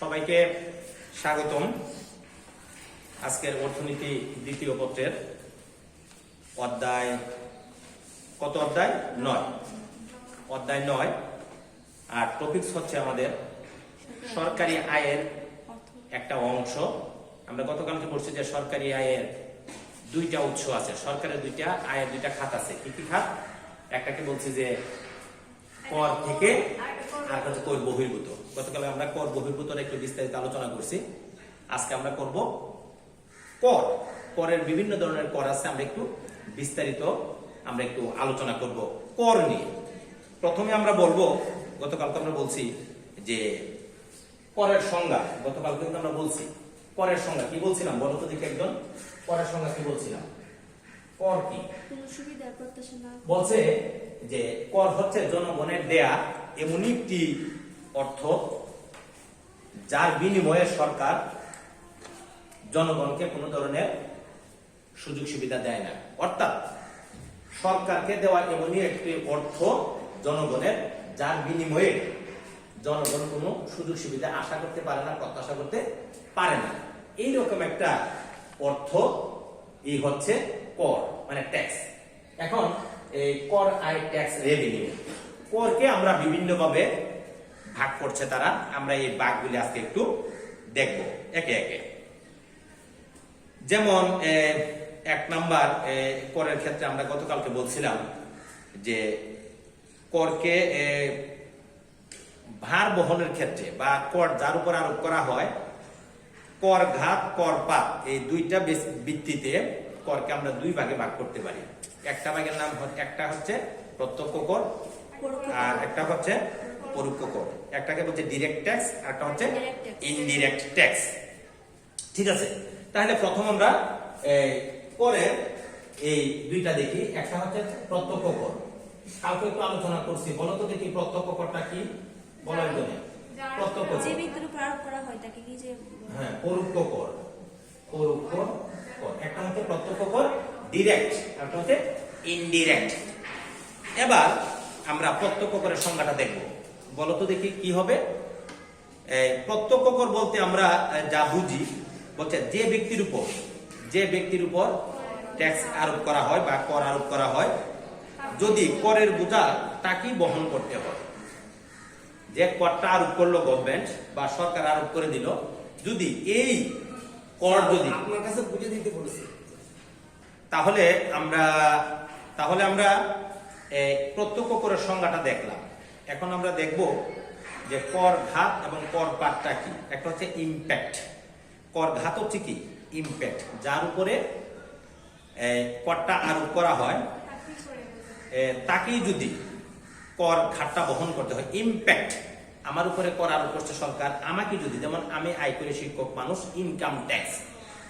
সবাইকে স্বাগতম। আজকের অর্থনীতি দ্বিতীয় পত্রের অধ্যায়, কত অধ্যায়? নয়। অধ্যায় নয়। আর টপিকস হচ্ছে আমাদের সরকারি আয়ের একটা অংশ। আমরা গতকালকে বলছি যে সরকারি আয়ের দুইটা উৎস আছে। সরকারের দুইটা, আয়ের দুইটা খাত আছে। কি কি খাত? একটাকে বলছি যে কর থেকে আর হচ্ছে কর বহির্ভূত। গতকাল আমরা কর বহির্ভূতর একটু বিস্তারিত আলোচনা করছি। আজকে আমরা করব কর। করের বিভিন্ন ধরনের কর আছে আমরা একটু বিস্তারিত আমরা একটু আলোচনা করব কর নিয়ে। প্রথমে আমরা বলব গতকাল তো আমরা বলছি যে করের সংজ্ঞা গতকাল কিন্তু আমরা বলছি করের সংজ্ঞা। কি বলছিলাম? বলো তো দেখি একজন। করের সংজ্ঞা কি বলছিলাম? কর কি? বলছে যে কর হচ্ছে জনগণের দেয়া এমন একটি অর্থ, যার বিনিময়ে সরকার জনগণকে কোনো ধরনের সুযোগ সুবিধা দেয় না। অর্থাৎ সরকারকে দেওয়া এমনই একটি অর্থ জনগণের, যার বিনিময়ে জনগণ কোনো সুযোগ সুবিধা আশা করতে পারে না, প্রত্যাশা করতে পারে না। এইরকম একটা অর্থ, এই হচ্ছে কর মানে ট্যাক্স। এখন এই কর আয় ট্যাক্স রেভিনিউ। করকে আমরা বিভিন্নভাবে ভাগ করছে তারা, আমরা এই ভাগগুলি আজকে একটু দেখব। একে একে। যেমন এক নাম্বার করের ক্ষেত্রে আমরা গতকালকে বলছিলাম যে করকে ভার বহনের ক্ষেত্রে বা কর যার উপর আরোপ করা হয়, কর ঘাত, কর পাত, এই দুইটা ভিত্তিতে করকে আমরা দুই ভাগে ভাগ করতে পারি। একটা ভাগের নাম একটা হচ্ছে প্রত্যক্ষ কর, আর একটা হচ্ছে পরোক্ষ কর একটাকে বলছে ডিরেক্ট ট্যাক্স একটা হচ্ছে ইনডিরেক্ট ট্যাক্স ঠিক আছে? তাহলে প্রথম আমরা এই, করের এই দুইটা দেখি। একটা হচ্ছে প্রত্যক্ষ কর কালকে একটু আলোচনা করছি। বলো তো দেখি প্রত্যক্ষ করটা কি? বলো একজনে প্রত্যক্ষ যে কর করা হয় তাকে কি যে হ্যাঁ পরোক্ষ কর পরোক্ষ কর একটা হচ্ছে প্রত্যক্ষ কর ডিরেক্ট একটা হচ্ছে ইনডিরেক্ট এবার আমরা প্রত্যক্ষ করের সংজ্ঞাটা দেখব। বলো তো দেখি কি হবে? প্রত্যক্ষ কর বলতে আমরা যা বুঝি বলছে যে ব্যক্তির উপর যে ব্যক্তির উপর ট্যাক্স আরোপ করা হয় বা কর আরোপ করা হয় যদি করের বোঝা তাকেই বহন করতে হয়। যে করটা আরোপ করল গভর্নমেন্ট বা সরকার আরোপ করে দিল যদি এই কর যদি আপনার কাছে বুঝে দিতে বলেছি। তাহলে আমরা তাহলে আমরা প্রত্যক্ষ করের সংজ্ঞাটা দেখলাম। এখন আমরা দেখব যে কর ঘাত এবং কর পাতটা কি। একটা হচ্ছে ইম্প্যাক্ট কর ঘাত হচ্ছে কি? ইম্প্যাক্ট যার উপরে করটা আরোপ করা হয়। তাকেই যদি কর ঘাটটা বহন করতে হয় ইম্প্যাক্ট আমার উপরে কর আরোপ করছে সরকার, আমাকে যদি, যেমন আমি আয় করে শিক্ষক মানুষ ইনকাম ট্যাক্স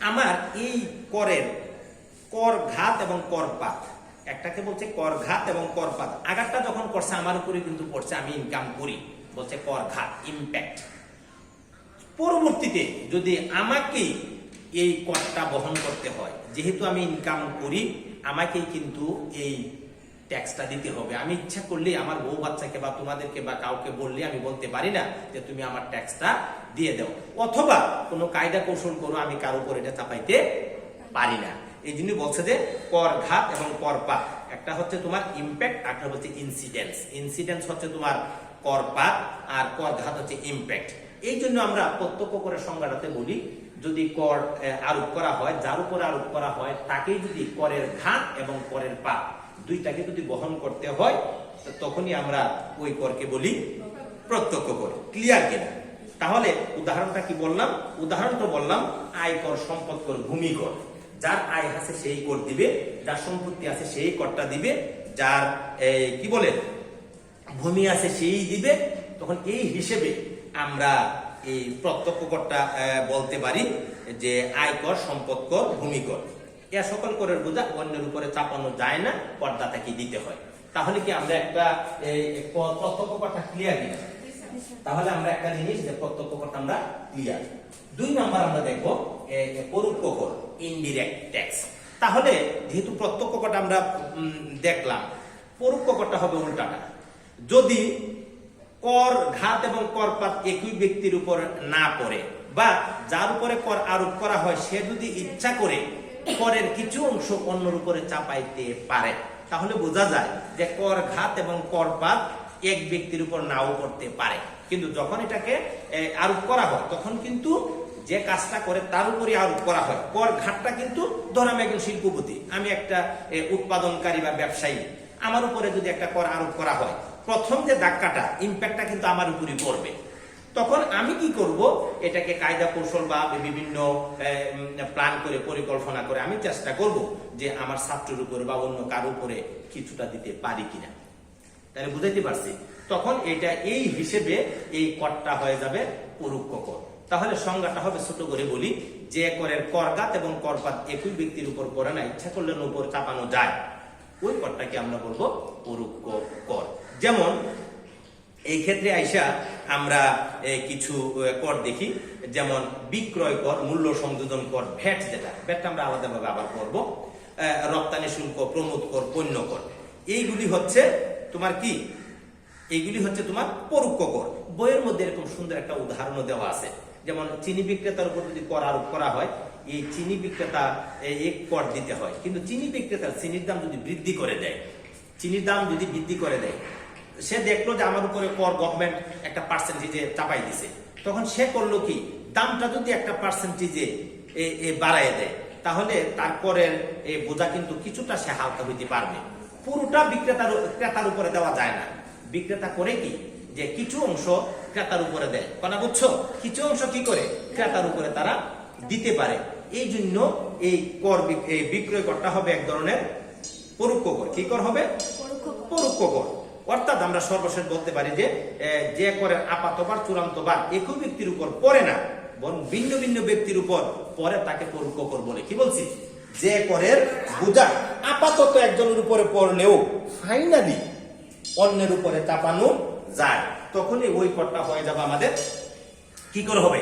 আমার এই করের কর ঘাত এবং কর পাত একটাকে বলছে কর ঘাত এবং কর পাত আগারটা যখন করছে, আমার উপরে কিন্তু পড়ছে, আমি ইনকাম করি। বলছে কর ঘাত ইম্প্যাক্ট পরবর্তীতে যদি আমাকে এই করটা বহন করতে হয়, যেহেতু আমি ইনকাম করি, আমাকেই কিন্তু এই ট্যাক্সটা দিতে হবে। আমি ইচ্ছা করলে আমার বউ বাচ্চাকে বা তোমাদেরকে বা কাউকে বললে আমি বলতে পারি না যে তুমি আমার ট্যাক্সটা দিয়ে দাও। অথবা কোনো কায়দা কৌশল করো, আমি কারও উপর এটা চাপাইতে পারি না। এই জন্য বলছে যে কর ঘাত এবং কর পাত। একটা হচ্ছে তোমার ইম্প্যাক্ট একটা হচ্ছে ইনসিডেন্স ইনসিডেন্স হচ্ছে তোমার কর পাত আর কর ঘাত হচ্ছে ইম্প্যাক্ট এই জন্য আমরা প্রত্যক্ষ করে সংজ্ঞাটাতে বলি, যদি কর আরোপ করা হয়, যার উপর আরোপ করা হয়, তাকেই যদি করের ঘাত এবং করের পাত দুইটাকে যদি বহন করতে হয় তখনই আমরা ওই করকে বলি প্রত্যক্ষ কর। ক্লিয়ার কিনা? তাহলে উদাহরণটা কি বললাম? উদাহরণ তো বললাম আয় কর সম্পদ কর ভূমি কর যার আয় আছে সেই কর দিবে, যার সম্পত্তি আছে সেই করটা দিবে, যার কি বলে, ভূমি আছে সেই দিবে। তখন এই হিসেবে আমরা এই প্রত্যক্ষ করটা বলতে পারি যে আয়কর সম্পদ কর, ভূমি কর। এ সকল করের বোঝা অন্যের উপরে চাপানো যায় না করদাতাকে দিতে হয়। তাহলে কি আমরা একটা প্রত্যক্ষ করটা ক্লিয়ার কিনা? তাহলে আমরা একটা জিনিস যে প্রত্যক্ষ করটা আমরা ক্লিয়ার দুই নাম্বার আমরা দেখব পরোক্ষ কর ইনডিরেক্ট ট্যাক্স তাহলে যেহেতু প্রত্যক্ষ করটা আমরা দেখলাম পরোক্ষ করটা হবে উল্টাটা। যদি কর ঘাত এবং করপাত একই ব্যক্তির উপর না পড়ে বা যার উপরে কর আরোপ করা হয়, সে যদি ইচ্ছা করে করের কিছু অংশ অন্যর উপরে চাপাইতে পারে, তাহলে বোঝা যায় যে কর ঘাত এবং করপাত এক ব্যক্তির উপর নাও করতে পারে। কিন্তু যখন এটাকে আরোপ করা হয়, তখন কিন্তু যে কাজটা করে তার উপরে আরোপ করা হয়। কর ঘাটটা কিন্তু ধরাম একজন শিল্পপতি। আমি একটা উৎপাদনকারী বা ব্যবসায়ী। আমার উপরে যদি একটা কর আরোপ করা হয়, প্রথম যে ধাক্কাটা ইম্প্যাক্টটা কিন্তু আমার উপরই পড়বে। তখন আমি কি করব? এটাকে কায়দা কৌশল বা বিভিন্ন প্ল্যান করে, পরিকল্পনা করে আমি চেষ্টা করব যে আমার ছাত্রের উপরে বা অন্য কারও উপরে কিছুটা দিতে পারি কিনা। তাহলে বুঝাইতে পারছি। তখন এটা এই হিসেবে এই করটা হয়ে যাবে পরোক্ষ কর। তাহলে সংজ্ঞাটা হবে ছোট করে বলি, যে করের করগাত এবং করপাত একই ব্যক্তির উপর পড়ে না, ইচ্ছা করলে উপর চাপানো যায়। ওই করটাকে আমরা বলব পরোক্ষ কর। যেমন, এই ক্ষেত্রে আইসা আমরা কিছু কর দেখি, যেমন বিক্রয় কর, মূল্য সংযোজন কর ভ্যাট যেটা। ভ্যাটটা আমরা আলাদাভাবে আবার করব রপ্তানি শুল্ক, প্রমোদ কর, পণ্য কর। এইগুলি হচ্ছে তোমার কি? এগুলি হচ্ছে তোমার পরোক্ষ কর। বইয়ের মধ্যে এরকম সুন্দর একটা উদাহরণও দেওয়া আছে। যেমন চিনি বিক্রেতার উপর যদি কর আরোপ করা হয়, এই চিনি বিক্রেতা এক কর দিতে হয়। কিন্তু চিনি বিক্রেতার চিনির দাম যদি বৃদ্ধি করে দেয়, চিনির দাম যদি বৃদ্ধি করে দেয়, সে দেখল যে আমার উপরে কর গভর্নমেন্ট একটা পার্সেন্টেজে চাপাই দিছে। তখন সে করল কি? দামটা যদি একটা পার্সেন্টেজে বাড়ায় দেয়, তাহলে তার করের বোঝা কিন্তু কিছুটা সে হালকা হইতে পারবে। পুরোটা বিক্রেতার ক্রেতার উপরে দেওয়া যায় না। বিক্রেতা করে কি? যে কিছু অংশ ক্রেতার উপরে দেয়। কথা বুঝছ? কিছু অংশ কি করে? ক্রেতার উপরে তারা দিতে পারে। এই জন্য এই কর এই বিক্রয় করটা হবে এক ধরনের পরোক্ষ কর। কি কর হবে? পরোক্ষ কর। অর্থাৎ আমরা সর্বশেষ বলতে পারি যে যে করের আপাতবার চূড়ান্তবার একই ব্যক্তির উপর পড়ে না বরং ভিন্ন ভিন্ন ব্যক্তির উপর পরে তাকে পরোক্ষ কর বলে। কি বলছি? যে করের বোঝা আপাতত একজনের উপরে পড়লেও ফাইনালি অন্যের উপরে চাপানো যায়। তখনই ওই করটা হয়ে যাবে আমাদের। কি করে হবে?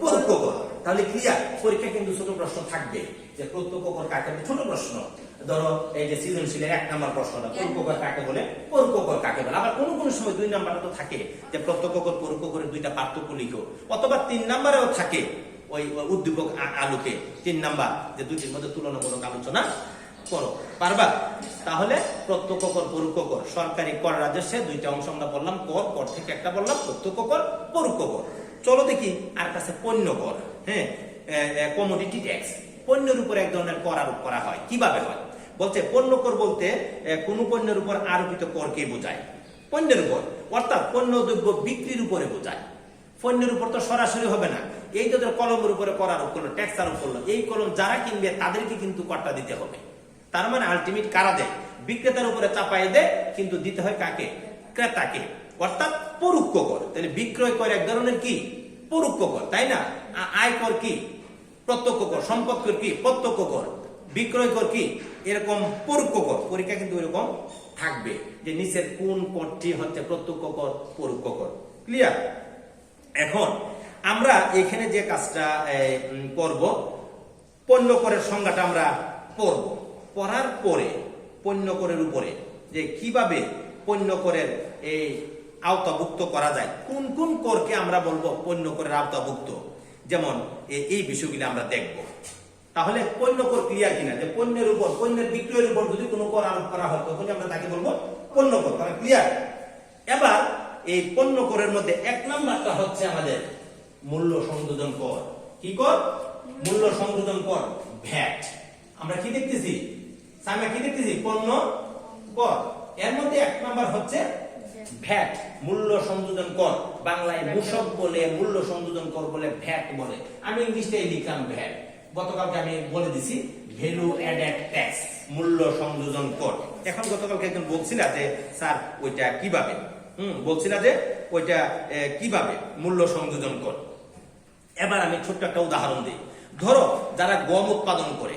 পরোক্ষ কর তাহলে ক্লিয়ার পরীক্ষা কিন্তু ছোট প্রশ্ন থাকবে। যে প্রত্যক্ষ কর কাকে বলে? ছোট প্রশ্ন। ধরো এই যে সৃজনশীলের এক নাম্বার প্রশ্নটা পরোক্ষ কর কাকে বলে? পরোক্ষ কর কাকে বলে? আবার কোনো কোনো সময় দুই নাম্বারটা তো থাকে। যে প্রত্যক্ষ কর পরোক্ষ করে দুইটা পার্থক্য লিখো। অথবা তিন নাম্বারেও থাকে। ওই উদ্দীপক আলোকে। তিন নাম্বার, যে দুইটির মধ্যে তুলনামূলক আলোচনা করো। পারবা? তাহলে প্রত্যক্ষ কর, পরোক্ষ কর। সরকারি কর রাজস্বে দুইটা অংশ আমরা বললাম, কর কর থেকে একটা বললাম, প্রত্যক্ষ কর, পরোক্ষ কর। চলো দেখি আর কাছে পণ্য কর হ্যাঁ? কমোডিটি ট্যাক্স পণ্যের উপর এক ধরনের কর আরোপ করা হয়। কীভাবে হয়? বলছে, পণ্য কর বলতে কোনো পণ্যের উপর আরোপিত করকে বোঝায়? পণ্যের উপর। অর্থাৎ পণ্য দ্রব্য বিক্রির উপরে বোঝায়। পণ্যের উপর তো সরাসরি হবে না। এই তো কলমের উপরে কর আরোপ করল ট্যাক্স আরোপ করল। এই কলম যারা কিনবে, তাদেরকে কিন্তু করটা দিতে হবে। তার মানে আলটিমেট কারা দেয়? বিক্রেতার উপরে চাপাই দেয় কিন্তু দিতে হয় কাকে? ক্রেতাকে। অর্থাৎ পরোক্ষ কর তাহলে বিক্রয় কর এক ধরনের কি? পরোক্ষ কর তাই না? আয় কর কি? প্রত্যক্ষ কর সম্পদ কর কি? প্রত্যক্ষ কর বিক্রয় কর কি? এরকম পরোক্ষ কর পরীক্ষা কিন্তু এরকম থাকবে যে নিচের কোন করটি হচ্ছে প্রত্যক্ষ কর পরোক্ষ কর ক্লিয়ার এখন আমরা এখানে যে কাজটা করব, পণ্য করের সংজ্ঞাটা আমরা পড়ব। পড়ার পরে, পণ্য করের উপরে, যে কীভাবে পণ্য করের এই আওতাভুক্ত করা যায়, কোন কোন করকে আমরা বলব পণ্য করের আওতাভুক্ত? যেমন এই বিষয়গুলি আমরা দেখব। তাহলে পণ্য কর ক্লিয়ার কিনা? যে পণ্যের উপর, পণ্যের বিক্রয়ের উপর যদি কোনো কর আরোপ করা হয় তখন আমরা তাকে বলব পণ্য কর কারণ ক্লিয়ার এবার, এই পণ্য করের মধ্যে এক নাম্বারটা হচ্ছে আমাদের মূল্য সংযোজন কর। কি কর? মূল্য সংযোজন কর। ভ্যাট। আমরা কি দেখতেছি? আমরা কি দেখতেছি? পণ্য কর। এর মধ্যে এক নাম্বার হচ্ছে ভ্যাট মূল্য সংযোজন কর। বাংলায় মূসক বলে মূল্য সংযোজন কর বলে ভ্যাট বলে। আমি ইংলিশটাই লিখলাম ভ্যাট। গতকালকে আমি বলে দিছি ভ্যালু অ্যাডেড ট্যাক্স মূল্য সংযোজন কর। এখন গতকালকে একজন বলছিল যে স্যার ওইটা কীভাবে? হুম বলছিল যে ওইটা কীভাবে মূল্য সংযোজন কর? এবার আমি ছোট্ট একটা উদাহরণ দিই। ধরো যারা গম উৎপাদন করে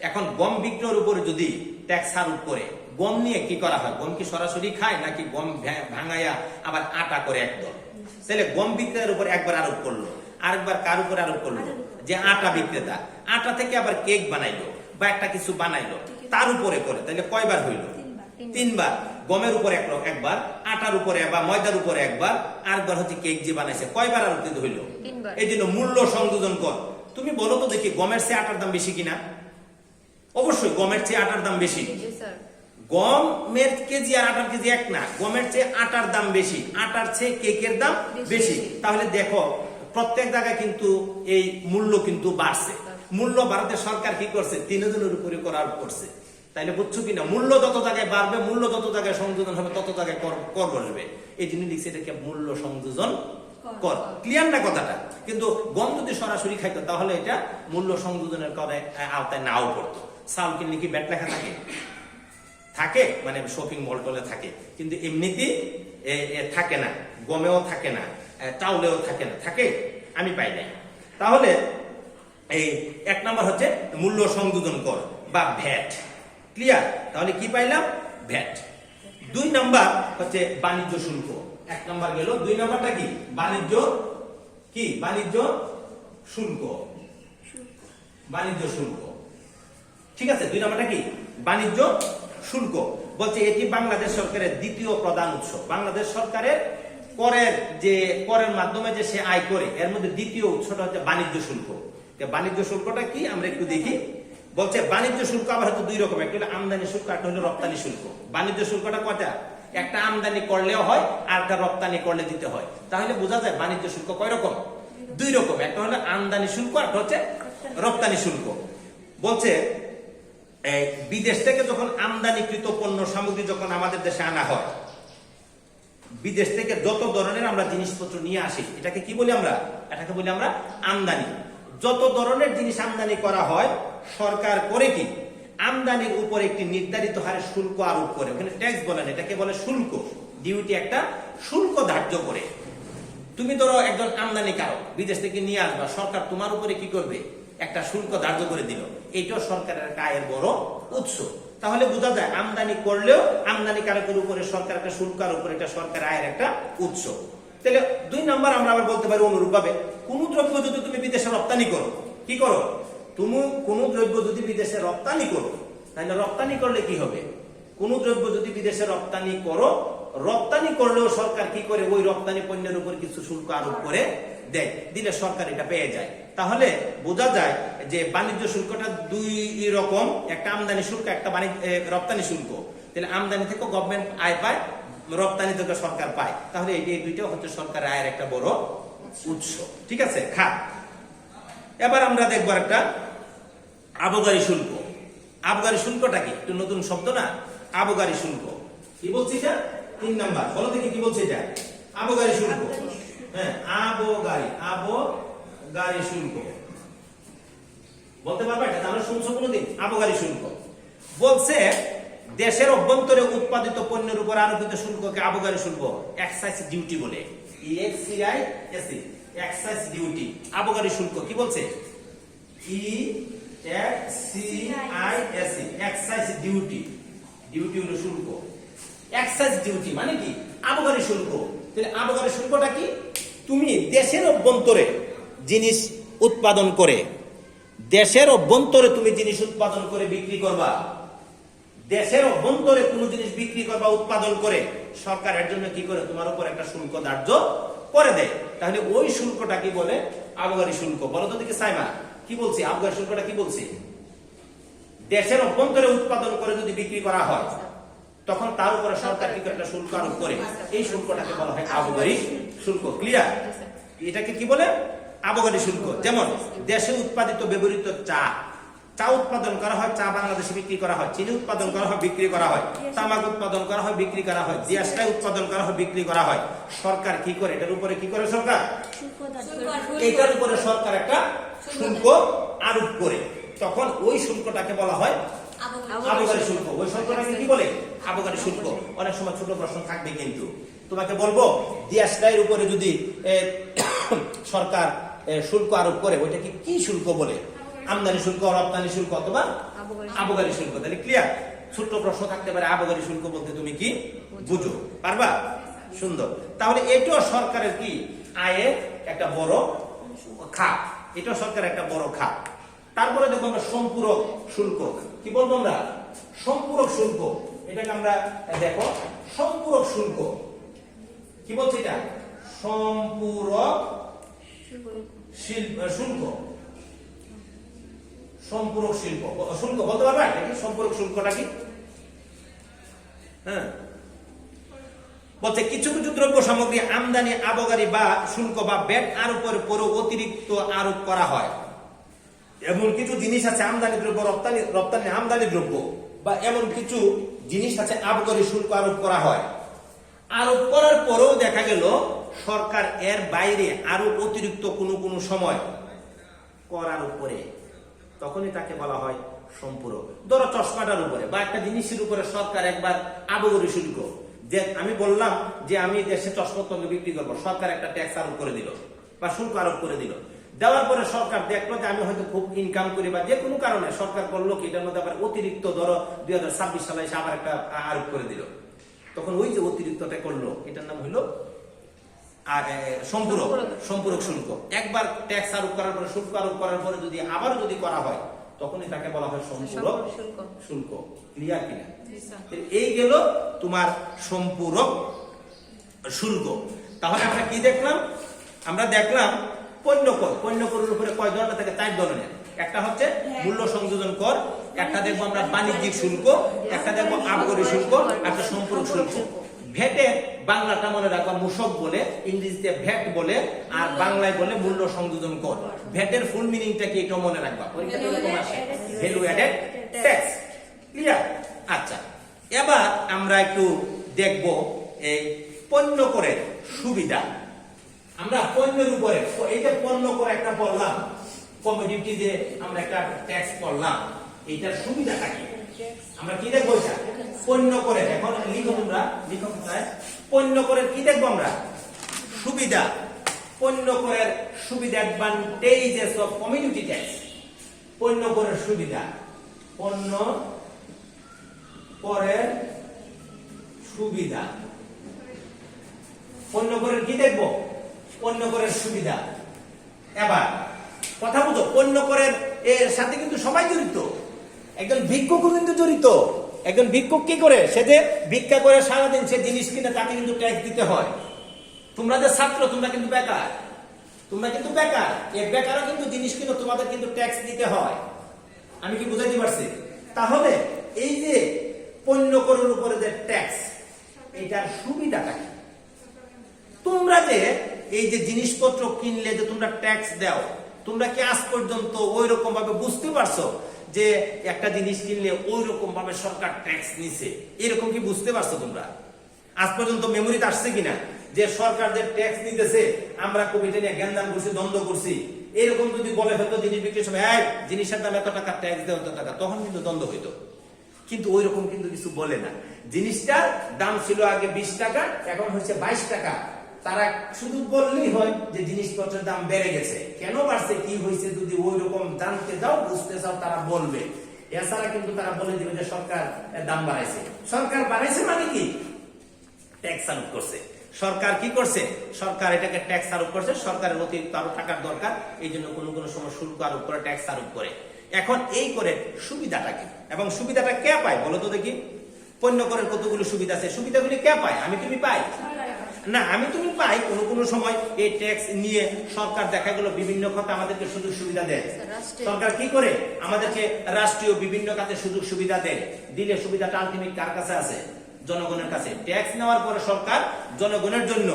এখন গম বিক্রয়ের উপরে যদি ট্যাক্স আরোপ করে গম নিয়ে কি করা হয়? গম কি সরাসরি খায় নাকি গম ভাঙাইয়া আবার আটা করে একদম তাহলে গম বিক্রয়ের উপর একবার আরোপ করল আরেকবার কার উপর আরোপ করল? যে আটা বিক্রেতা। আটা থেকে আবার কেক বানাইলো বা একটা কিছু বানাইলো তার উপরে করে তাহলে কয়বার হইল? তিনবার। গমের উপরে এক একবার আটার উপরে বা ময়দার উপরে একবার আরেকবার হচ্ছে কেক যে বানাইছে কয়বার আরোপিত হইল? এই জন্য মূল্য সংযোজন কর। তুমি বলো তো দেখি গমের চেয়ে আটার দাম বেশি কিনা? অবশ্যই গমের চেয়ে আটার দাম বেশি। গমের কেজি আর আটার কেজি এক না গমের চেয়ে আটার দাম বেশি আটার চেয়ে কেকের দাম বেশি। তাহলে দেখো প্রত্যেক জায়গায় কিন্তু এই মূল্য কিন্তু বাড়ছে। মূল্য বাড়াতে সরকার কি করছে? তিনজনের উপরে করার করছে। তাইলে বুঝছ কিনা? মূল্য যত জায়গায় বাড়বে মূল্য যত জায়গায় সংযোজন হবে তত জায়গায় কর কর বসবে। এই জন্য লিখছে এটাকে মূল্য সংযোজন কর। ক্লিয়ার না কথাটা? কিন্তু গম যদি সরাসরি খাইতো তাহলে এটা মূল্য সংযোজনের করে আওতায় নাও পড়তো। চাল কিনলে কি ব্যাট লেখা থাকে? থাকে মানে শপিং মল টলে থাকে। কিন্তু এমনিতে থাকে না। গমেও থাকে না চাউলেও থাকে না। থাকে? আমি পাই নাই। তাহলে এই এক নাম্বার হচ্ছে মূল্য সংযোজন কর বা ভ্যাট। ক্লিয়ার তাহলে কি পাইলাম? ভ্যাট দুই নাম্বার হচ্ছে বাণিজ্য শুল্ক। এক নাম্বার গেল, দুই নাম্বারটা কি? বাণিজ্য কি? বাণিজ্য শুল্ক। বাণিজ্য শুল্ক। ঠিক আছে, দুই নাম্বারটা কি? বাণিজ্য শুল্ক। বলছে এটি বাংলাদেশ সরকারের দ্বিতীয় প্রধান উৎস। বাংলাদেশ সরকারের করের যে, করের মাধ্যমে যে সে আয় করে, এর মধ্যে দ্বিতীয় উৎসটা হচ্ছে বাণিজ্য শুল্ক। বাণিজ্য শুল্কটা কি? আমরা একটু দেখি। বলছে, বাণিজ্য শুল্ক আবার হয়তো দুই রকম একটা হলো আমদানি শুল্ক একটা হলো রপ্তানি শুল্ক। বাণিজ্য শুল্কটা কয়টা? একটা আমদানি করলেও হয়, আর একটা রপ্তানি করলে দিতে হয়। তাহলে বোঝা যায় বাণিজ্য শুল্ক কয় রকম? দুই রকম। একটা হলো আমদানি শুল্ক, আর হচ্ছে রপ্তানি শুল্ক। বলছে বিদেশ থেকে যখন আমদানিকৃত পণ্য সামগ্রী যখন আমাদের দেশে আনা হয়, বিদেশ থেকে যত ধরনের আমরা জিনিসপত্র নিয়ে আসি, এটাকে কি বলি আমরা? এটাকে বলি আমরা আমদানি। যত ধরনের জিনিস আমদানি করা হয়, সরকার করে কি? আমদানির উপর একটি নির্ধারিত হারে শুল্ক আরোপ করে। ওখানে ট্যাক্স বলেন এটাকে বলে শুল্ক। ডিউটি একটা শুল্ক ধার্য করে। তুমি ধরো একজন আমদানি আমদানিকারক, বিদেশ থেকে নিয়ে আসবা, সরকার তোমার উপরে কি করবে? একটা শুল্ক ধার্য করে দিল। এটাও সরকারের আয়ের বড় উৎস। তাহলে বোঝা যায়, আমদানি করলেও আমদানিকারকের উপরে সরকার একটা শুল্কার উপরে এটা সরকার আয়ের একটা উৎস। তাহলে দুই নাম্বার আমরা আবার বলতে পারি অনুরূপ ভাবে, কোন দ্রব্য যদি তুমি বিদেশে রপ্তানি করো, কি করো? তুমি কোন দ্রব্য যদি বিদেশে রপ্তানি করো, তাহলে রপ্তানি করলে কি হবে? কোন দ্রব্য যদি বিদেশে রপ্তানি করো, রপ্তানি করলেও সরকার কি করে? ওই রপ্তানি পণ্যের উপর কিছু শুল্ক আরোপ করে দেয়, দিলে সরকার এটা পেয়ে যায়। তাহলে বোঝা যায় যে বাণিজ্য শুল্কটা দুই রকম, একটা আমদানি শুল্ক, একটা বাণিজ্য রপ্তানি শুল্ক। তাহলে আমদানি থেকে গভর্নমেন্ট আয় পায় রপ্তানি থেকে সরকার পায়। তাহলে এই দুইটা হচ্ছে সরকার আয়ের একটা বড় উৎস। ঠিক আছে? খাত এবার আমরা দেখব একটা আবগারি শুল্ক। আবগারি শুল্কটা কি? একটু নতুন শব্দ না? আবগারি শুল্ক। কি বলছি এটা? তিন নাম্বার। বলো দেখি কি বলছে এটা। আবগারি শুল্ক। হ্যাঁ আবগারি। আবগারি শুল্ক। বলতে পারবে এটা? তাহলে শুনছো কোনোদিন? আবগারি শুল্ক। বলছে দেশের অভ্যন্তরে উৎপাদিত পণ্যের উপর আরোপিত শুল্ককে আবগারি শুল্ক এক্সাইজ ডিউটি বলে। E এক্সাইজ ডিউটি আবগারি শুল্ক, কি বলছে? ই এক্সাইজ ডিউটি ডিউটি হলো শুল্ক। এক্সাইজ ডিউটি মানে কি? আবগারি শুল্ক। তাহলে আবগারি শুল্কটা কি? তুমি দেশের অভ্যন্তরে জিনিস উৎপাদন করে, দেশের অভ্যন্তরে তুমি জিনিস উৎপাদন করে বিক্রি করবা। দেশের অভ্যন্তরে কোনো জিনিস বিক্রি করে বা উৎপাদন করে সরকারের জন্য কি করে? তোমার উপর একটা শুল্ক ধার্য করে দেয়। তাহলে ওই শুল্কটা কি বলে? আবগারি শুল্ক। বলো তো দেখি সাইমা কি বলছি? আবগারি শুল্কটা কি বলছি? দেশের অভ্যন্তরে উৎপাদন করে যদি বিক্রি করা হয় তখন তার উপরে সরকার কি একটা শুল্ক আরোপ করে। এই শুল্কটাকে বলা হয় আবগারি শুল্ক। ক্লিয়ার এটাকে কি বলে? আবগারি শুল্ক। যেমন দেশে উৎপাদিত ব্যবহৃত চা চা উৎপাদন করা হয়, চা বাংলাদেশে বিক্রি করা হয়, চিনি উৎপাদন করা হয়, বিক্রি করা হয়, তামাক উৎপাদন করা হয়, বিক্রি করা হয়, জিয়াসটাই উৎপাদন করা হয়, বিক্রি করা হয়। সরকার কি করে? এটার উপরে কি করে সরকার। এটার উপরে সরকার একটা শুল্ক আরোপ করে। তখন ওই শুল্কটাকে বলা হয় আবগারি শুল্ক। ওই শুল্কটাকে কি বলে? আবগারি শুল্ক। অনেক সময় ছোট প্রশ্ন থাকবে কিন্তু। তোমাকে বলব দিয়াসটাইয়ের উপরে যদি সরকার শুল্ক আরোপ করে, ওইটাকে কি শুল্ক বলে? আমদানি শুল্ক রপ্তানি শুল্ক অথবা আবগারি শুল্ক। তাহলে ক্লিয়ার ছোট্ট প্রশ্ন থাকতে পারে আবগারি শুল্ক বলতে তুমি কি বুঝো। পারবা? সুন্দর। তাহলে এটাও সরকারের কি? আয়ের একটা বড় খাত। এটাও সরকারের একটা বড় খাত। তারপরে দেখব আমরা সম্পূরক শুল্ক। কি বলব আমরা? সম্পূরক শুল্ক। এটাকে আমরা দেখো সম্পূরক শুল্ক। কি বলছে এটা? সম্পূরক শুল্ক। সম্পূরক শিল্প। শুল্ক বলতে পারবে? এটা কি সম্পূরক শুল্কটা কি? হ্যাঁ। বলছে, কিছু কিছু দ্রব্য সামগ্রী আমদানি, আবগারি বা শুল্ক বা ব্যাট আরোপের পরও অতিরিক্ত আরোপ করা হয়। এমন কিছু জিনিস আছে, আমদানি দ্রব্য, রপ্তানি রপ্তানি আমদানি দ্রব্য বা এমন কিছু জিনিস আছে, আবগারি, শুল্ক আরোপ করা হয়। আরোপ করার পরেও দেখা গেল, সরকার এর বাইরে আরও অতিরিক্ত কোনো কোনো সময় করার উপরে তখনই তাকে বলা হয় সম্পূরক। ধরো চশমাটার উপরে বা একটা জিনিসের উপরে সরকার একবার আবগরি শুল্ক যে আমি বললাম যে আমি দেশে চশমা তন্ত্র বিক্রি করব সরকার একটা ট্যাক্স আরোপ করে দিল বা শুল্ক আরোপ করে দিল। দেওয়ার পরে সরকার দেখল যে আমি হয়তো খুব ইনকাম করি বা যে কোনো কারণে সরকার করল কি এটার মধ্যে আবার অতিরিক্ত ধরো দুই হাজার ছাব্বিশ সালে এসে আবার একটা আরোপ করে দিল। তখন ওই যে অতিরিক্তটা করল এটার নাম এ, সম্পূরক সম্পূরক। শুল্ক। একবার ট্যাক্স আরোপ করার পরে শুল্ক আরোপ করার পরে যদি আবারও যদি করা হয় তখনই তাকে বলা হয় সম্পূরক শুল্ক। ক্লিয়ার কিনা? এই গেল তোমার সম্পূরক শুল্ক। তাহলে আমরা কি দেখলাম? আমরা দেখলাম পণ্য কর। পণ্য করের উপরে কয় ধরনের থাকে? চার ধরনের। একটা হচ্ছে মূল্য সংযোজন কর একটা দেখব আমরা বাণিজ্যিক শুল্ক। একটা দেখব আবগারি শুল্ক একটা সম্পূরক শুল্ক। ভ্যাটের বাংলাটা মনে রাখবা মূসক বলে ইংরেজিতে ভ্যাট বলে আর বাংলায় বলে মূল্য সংযোজন কর ভ্যাটের ফুল মিনিংটা কি এটা মনে রাখবা? ভ্যালু অ্যাডেড ট্যাক্স ক্লিয়ার আচ্ছা। এবার আমরা একটু দেখব এই পণ্য করে সুবিধা। আমরা পণ্যের উপরে এই যে পণ্য করে একটা বললাম কমোডিটি যে আমরা একটা ট্যাক্স করলাম এইটার সুবিধাটা কি? আমরা কি দেখব এটা? পণ্য করে এখন লিখো তোমরা, লিখো কোথায়? পণ্য করে কি দেখব আমরা? সুবিধা। পণ্য করের সুবিধা অ্যাডভান্টেজেস অফ কমিউনিটি ট্যাক্স পণ্য করের সুবিধা। পণ্য করের সুবিধা। পণ্য করের কি দেখব? পণ্য করের সুবিধা। এবার, কথা বুঝো, পণ্য করের এর সাথে কিন্তু সবাই জড়িত। একজন ভিক্ষুকও কিন্তু জড়িত। একজন ভিক্ষুক কি করে? সে যে ভিক্ষা করে সারাদিন সে জিনিস কিনে তাকে কিন্তু ট্যাক্স দিতে হয়। তোমরা যে ছাত্র, তোমরা কিন্তু বেকার। তোমরা কিন্তু বেকার। এই বেকারও কিন্তু জিনিস কিনে তোমাদের কিন্তু ট্যাক্স দিতে হয়। আমি কি বুঝাইতে পারছি? তাহলে এই যে পণ্য করের উপরে যে ট্যাক্স এটার সুবিধাটা কি? তোমরা যে এই যে জিনিসপত্র কিনলে যে তোমরা ট্যাক্স দাও, তোমরা কি আজ পর্যন্ত ওই রকম ভাবে বুঝতে পারছ যে একটা জিনিস কিনলে ওই রকম ভাবে সরকার ট্যাক্স নিছে। এরকম কি বুঝতে পারছ তোমরা? আজ পর্যন্ত মেমোরিতে আসছে কিনা? যে সরকার যে ট্যাক্স নিতেছে, আমরা কবিতা নিয়ে জ্ঞানদান করছি, দ্বন্দ্ব করছি। এরকম যদি বলে হয়তো জিনিস বিক্রির সময় এই, জিনিসের দাম এত টাকা ট্যাক্স দেওয়া এত টাকা, তখন কিন্তু দ্বন্দ্ব হইতো। কিন্তু ওই রকম কিন্তু কিছু বলে না। জিনিসটার দাম ছিল আগে বিশ টাকা, এখন হচ্ছে বাইশ টাকা। তারা শুধু বললেই হয় যে জিনিসপত্রের দাম বেড়ে গেছে। কেন বাড়ছে? কি হয়েছে? যদি ওই রকম জানতে যাও বুঝতে চাও, তারা বলবে। এছাড়া কিন্তু তারা বলে দিবে যে সরকার দাম বাড়াইছে। সরকার বাড়াইছে মানে কি? ট্যাক্স আরোপ করছে। সরকার কি করছে? সরকার এটাকে ট্যাক্স আরোপ করছে। সরকারের অতিরিক্ত আরও টাকার দরকার। এই জন্য কোনো কোনো সময় শুল্ক আরোপ করে ট্যাক্স আরোপ করে। এখন এই করে সুবিধাটা কি? এবং সুবিধাটা কে পায় বলো তো দেখি? পণ্য করের কতগুলো সুবিধা আছে? সুবিধাগুলি কে পায়? আমি তুমি পাই। না আমি তুমি পাই কোনো কোনো সময় এই ট্যাক্স নিয়ে সরকার দেখা গেল বিভিন্ন খাতে আমাদেরকে সুযোগ সুবিধা দেয়। সরকার কি করে? আমাদেরকে রাষ্ট্রীয় বিভিন্ন খাতে সুযোগ সুবিধা দেয়। দিলে সুবিধাটা আলটিমেট কার কাছে আছে? জনগণের কাছে। ট্যাক্স নেওয়ার পরে সরকার জনগণের জন্য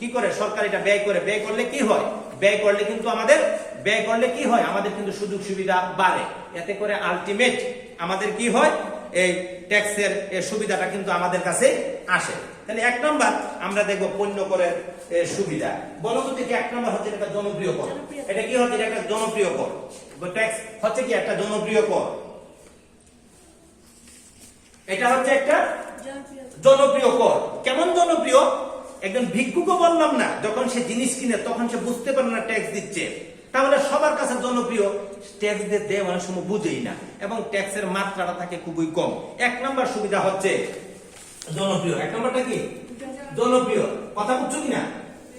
কি করে? সরকার এটা ব্যয় করে। ব্যয় করলে কি হয়? ব্যয় করলে কিন্তু আমাদের ব্যয় করলে কি হয়? আমাদের কিন্তু সুযোগ সুবিধা বাড়ে। এতে করে আলটিমেট আমাদের কি হয়? এই ট্যাক্সের সুবিধাটা কিন্তু আমাদের কাছে আসে। তাহলে এক নম্বর আমরা দেখব পণ্য করের সুবিধা। বলো তো দেখি এক নম্বর হচ্ছে এটা জনপ্রিয় কর এটা কি হচ্ছে? এটা একটা জনপ্রিয় কর ট্যাক্স হচ্ছে কি একটা জনপ্রিয় কর এটা হচ্ছে একটা জনপ্রিয় কর কেমন জনপ্রিয়? একজন ভিক্ষুকও বললাম না যখন সে জিনিস কিনে তখন সে বুঝতে পারে না ট্যাক্স দিচ্ছে। তাহলে সবার কাছে জনপ্রিয় ট্যাক্স দিয়ে দেয় অনেক সময় বুঝেই না। এবং ট্যাক্সের মাত্রাটা থাকে খুবই কম। এক নম্বর সুবিধা হচ্ছে জনপ্রিয়। এক নম্বরটা কি? জনপ্রিয়। কথা বুঝছ কিনা?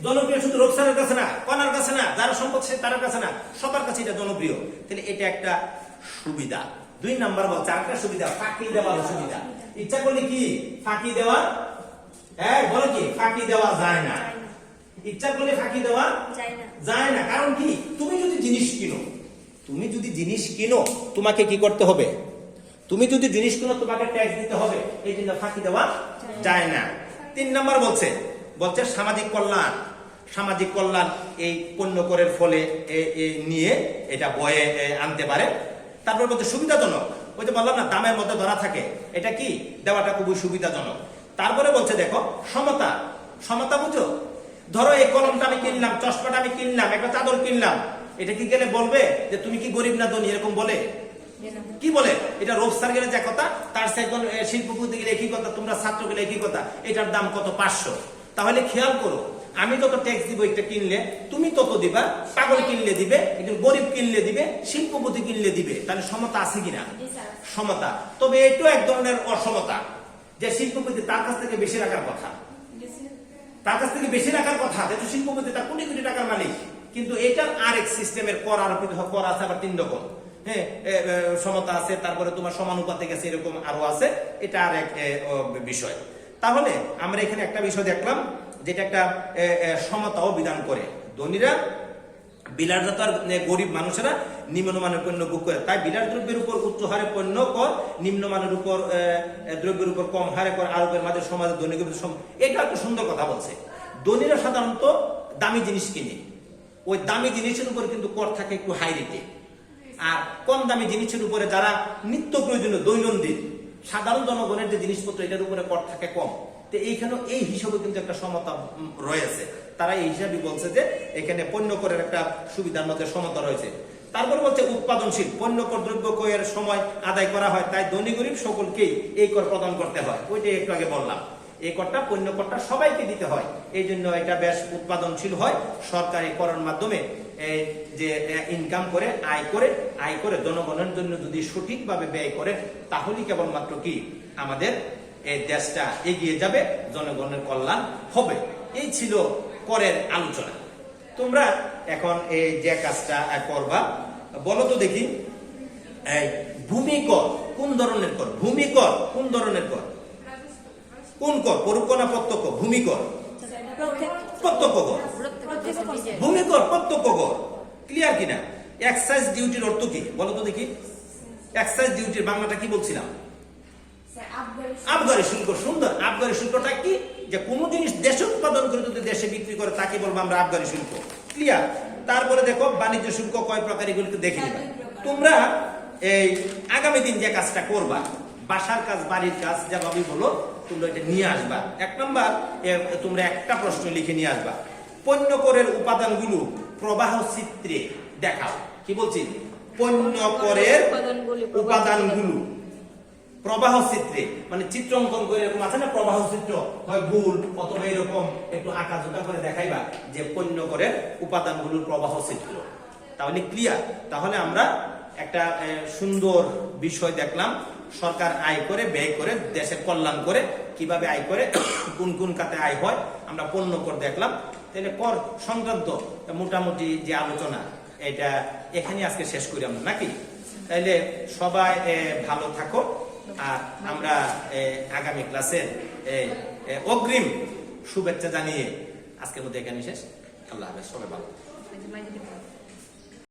জনপ্রিয় শুধু রোকসানের কাছে না কনার কাছে না, যারা সম্পদ সে তার কাছে না, সবার কাছে এটা জনপ্রিয়। তাহলে এটা একটা সুবিধা। দুই নাম্বার বলছে আরেকটা সুবিধা, ফাঁকি দেওয়ার সুবিধা। ইচ্ছা করলে কি? ফাঁকি দেওয়া? হ্যাঁ বলো কি? ফাঁকি দেওয়া যায় না। ইচ্ছা করলে ফাঁকি দেওয়া যায় না। কারণ কি? তুমি যদি জিনিস কিনো তুমি যদি জিনিস কিনো তোমাকে কি করতে হবে? তুমি যদি জিনিস কিনো তোমাকে ট্যাক্স দিতে হবে। এই জন্য ফাঁকি দেওয়া যায় না। তিন নম্বর বলছে বলছে সামাজিক কল্যাণ। সামাজিক কল্যাণ এই পণ্য করের ফলে নিয়ে এটা বয়ে আনতে পারে। তারপর বলতে সুবিধাজনক। ওই যে বললাম না দামের মধ্যে ধরা থাকে। এটা কি? দেওয়াটা খুবই সুবিধাজনক। তারপরে বলছে দেখো সমতা। সমতা বুঝো? ধরো এই কলমটা আমি কিনলাম চশমাটা আমি কিনলাম একটা চাদর কিনলাম এটা কি গেলে বলবে যে তুমি কি গরিব না ধনী এরকম বলে? কি বলে? এটা রোবসার গেলে যে কথা তার সে একজন শিল্পপতি গেলে একই কথা তোমরা ছাত্র গেলে একই কথা এটার দাম কত? পাঁচশো। তাহলে খেয়াল করো আমি যত ট্যাক্স দিব এটা কিনলে তুমি তত দিবা পাগল কিনলে দিবে একজন গরিব কিনলে দিবে শিল্পপতি কিনলে দিবে। তাহলে সমতা আছে কিনা? সমতা। তবে এটাও এক ধরনের অসমতা যে শিল্পপতি তার কাছ থেকে বেশি রাখার কথা। তার কাছ থেকে বেশি রাখার কথা, যেহেতু শিল্পপতি, তার কোটি কোটি টাকার মালিক। কিন্তু এটার আরেক সিস্টেমের কর আরোপিত কর আছে আবার তিন রকম হ্যাঁ সমতা আছে, তারপরে তোমার সমানুপাতে গেছে, এরকম আরও আছে। এটা আর এক বিষয়। তাহলে আমরা এখানে একটা বিষয় দেখলাম, যেটা একটা সমতাও বিধান করে। ধনীরা বিলাসজাত আর গরিব মানুষেরা নিম্নমানের পণ্য বুক করে। তাই বিলাস দ্রব্যের উপর উচ্চ হারে পণ্য কর, নিম্নমানের উপর দ্রব্যের উপর কম হারে কর আরোপের মাঝে সমাজের দৈনিক এটা একটা সুন্দর কথা বলছে। ধনীরা সাধারণত দামি জিনিস কিনে। ওই দামি জিনিসের উপর কিন্তু কর থাকে একটু হাই রেটে আর কম দামি জিনিসের উপরে যারা নিত্য প্রয়োজনীয় দৈনন্দিন, সাধারণ জনগণের যে জিনিসপত্র, এটার উপরে কর থাকে কম। তো এইখানে এই হিসাবে কিন্তু একটা সমতা রয়েছে। তারা এই হিসাবে বলছে যে এখানে পণ্য করের একটা সুবিধার মধ্যে সমতা রয়েছে। তারপরে বলছে উৎপাদনশীল, পণ্য কর দ্রব্য করের সময় আদায় করা হয়, তাই ধনী গরিব সকলকেই এই কর প্রদান করতে হয়। ওইটাই একটু আগে বললাম। এই করটা, পণ্য করটা সবাইকে দিতে হয়। এই জন্য এটা বেশ উৎপাদনশীল হয়। সরকারি করার মাধ্যমে যে ইনকাম করে, আয় করে আয় করে জনগণের জন্য যদি সঠিকভাবে ব্যয় করে, তাহলেই কেবলমাত্র কি আমাদের এই দেশটা এগিয়ে যাবে, জনগণের কল্যাণ হবে। এই ছিল করের আলোচনা। তোমরা এখন এই যে কাজটা করবা বলো তো দেখি এই ভূমি কর কোন ধরনের কর? ভূমি কর কোন ধরনের কর? কোন কর? পরোক্ষ না প্রত্যক্ষ? ভূমি কর প্রত্যক্ষ কর। ভূমি কর প্রত্যক্ষ কর। ক্লিয়ার কিনা? এক্সাইজ ডিউটির অর্থ কি? বলো তো দেখি। এক্সাইজ ডিউটির বাংলাটা কি বলছিলাম? আবগারি শুল্ক সুন্দর। আবগারি শুল্কটা কি? যে কোনো জিনিস দেশে উৎপাদন করে যদি দেশে বিক্রি করে তাকে বলব আমরা আবগারি শুল্ক ক্লিয়ার তারপরে দেখো বাণিজ্য শুল্ক কয় প্রকার এগুলিকে দেখে নিবা। তোমরা এই আগামী দিন যে কাজটা করবা বাসার কাজ বাড়ির কাজ যেভাবে বলো তোমরা এটা নিয়ে আসবা। এক নম্বর তোমরা একটা প্রশ্ন লিখে নিয়ে আসবা। পণ্য করের উপাদানগুলো প্রবাহ চিত্রে দেখাও। কি বলছি? পণ্য করের উপাদানগুলি। প্রবাহ চিত্রে মানে চিত্র অঙ্কন করে এরকম আছে না? প্রবাহ চিত্র হয় গোল, অথবা এরকম একটু আঁকা জোটা করে দেখাইবা যে পণ্য করে উপাদানগুলোর প্রবাহ চিত্র তাহলে ক্লিয়ার? তাহলে আমরা একটা সুন্দর বিষয় দেখলাম। সরকার আয় করে, ব্যয় করে, দেশের কল্যাণ করে, কীভাবে আয় করে, কোন কোন খাতে আয় হয়, আমরা পণ্য কর দেখলাম। তাহলে কর সংক্রান্ত মোটামুটি যে আলোচনা, এটা এখানে আজকে শেষ করি আমরা, নাকি? তাইলে সবাই ভালো থাকো। আর আমরা আগামী ক্লাসের অগ্রিম শুভেচ্ছা জানিয়ে আজকের মধ্যে এখানে শেষ। আল্লাহ হাফেজ, সবাই ভালো